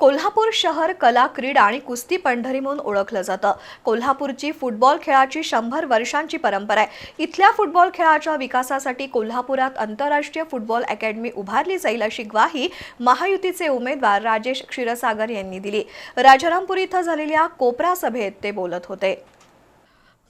कोल्हापूर शहर कला क्रीडा आणि कुस्ती पंढरी म्हणून ओळखलं जातं. कोल्हापूरची फुटबॉल खेळाची शंभर वर्षांची परंपरा आहे. इथल्या फुटबॉल खेळाच्या विकासासाठी कोल्हापुरात आंतरराष्ट्रीय फुटबॉल अकॅडमी उभारली जाईल अशी ग्वाही महायुतीचे उमेदवार राजेश क्षीरसागर यांनी दिली. राजारामपूर इथं झालेल्या कोपरा सभेत ते बोलत होते.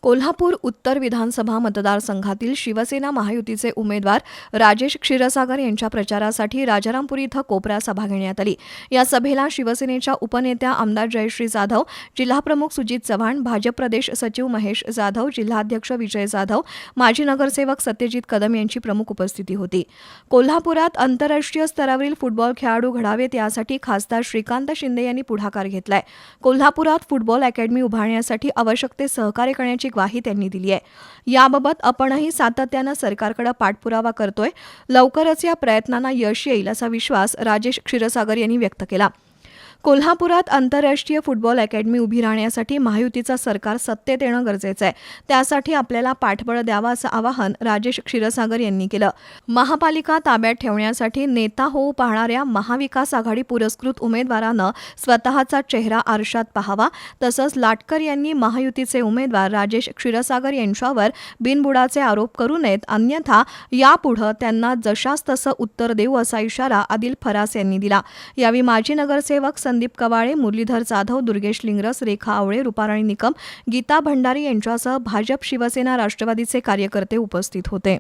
कोल्हापूर उत्तर विधानसभा मतदारसंघातील शिवसेना महायुतीचे उमेदवार राजेश क्षीरसागर यांच्या प्रचारासाठी राजारामपुरी इथं कोपरा सभा घेण्यात आली. या सभेला शिवसेनेच्या उपनेत्या आमदार जयश्री जाधव जिल्हाप्रमुख सुजित चव्हाण भाजप प्रदेश सचिव महेश जाधव जिल्हाध्यक्ष विजय जाधव माजी नगरसेवक सत्यजित कदम यांची प्रमुख उपस्थिती होती. कोल्हापुरात आंतरराष्ट्रीय स्तरावरील फुटबॉल खेळाडू घडावेत यासाठी खासदार श्रीकांत शिंदे यांनी पुढाकार घेतलाय. कोल्हापुरात फुटबॉल अकॅडमी उभारण्यासाठी आवश्यक ते सहकार्य करण्याची ग्वाही त्यांनी दिली आहे. याबाबत आपणही सातत्यानं सरकारकडे पाठपुरावा करतोय. लवकरच या प्रयत्नांना यश येईल असा विश्वास राजेश क्षीरसागर यांनी व्यक्त केला. कोल्हापुरात आंतरराष्ट्रीय फुटबॉल अकॅडमी उभी राहण्यासाठी महायुतीचा सरकार सत्तेत येणं गरजेचं आहे. त्यासाठी आपल्याला पाठबळ द्यावं असं आवाहन राजेश क्षीरसागर यांनी केलं. महापालिका ताब्यात ठेवण्यासाठी नेता होऊ पाहणाऱ्या महाविकास आघाडी पुरस्कृत उमेदवारानं स्वतःचा चेहरा आरशात पाहावा. तसंच लाटकर यांनी महायुतीचे उमेदवार राजेश क्षीरसागर यांच्यावर बिनबुडाचे आरोप करू नयेत. अन्यथा यापुढं त्यांना जशास तसं उत्तर देऊ असा इशारा आदिल फरास यांनी दिला. यावेळी माजी नगरसेवक संदीप कवाळे मुरलीधर जाधव दुर्गेश लिंगरस रेखा आवळे रुपाराणी निकम गीता भंडारी यांच्यासह भाजप शिवसेना राष्ट्रवादीचे कार्यकर्ते उपस्थित होते.